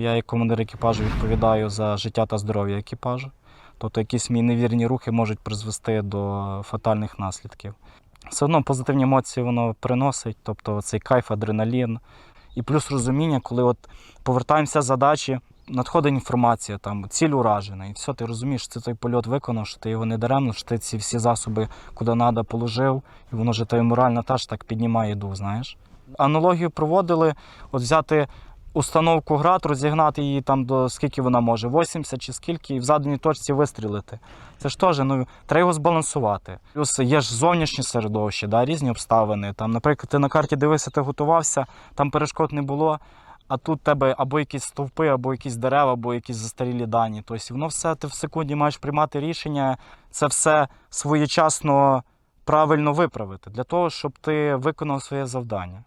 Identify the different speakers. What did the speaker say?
Speaker 1: Я як командир екіпажу відповідаю за життя та здоров'я екіпажу. Тобто якісь мої невірні рухи можуть призвести до фатальних наслідків. Все одно позитивні емоції воно приносить, тобто цей кайф, адреналін. І плюс розуміння, коли от повертаємося з задачі, надходить інформація, там ціль уражена, і все, ти розумієш, що ти той польот виконав, що ти його не даремно, що ти ці всі засоби куди треба положив, і воно вже тебе морально теж так піднімає дух, знаєш. Аналогію проводили, от взяти установку град, розігнати її там до скільки вона може, 80 чи скільки, і в заданій точці вистрілити. Це ж теж ну, треба його збалансувати. Плюс є ж зовнішнє середовище, да, різні обставини. Там, наприклад, ти на карті дивився, ти готувався, там перешкод не було. А тут тебе або якісь стовпи, або якісь дерева, або якісь застарілі дані. Тобто воно все ти в секунді маєш приймати рішення, це все своєчасно правильно виправити для того, щоб ти виконав своє завдання.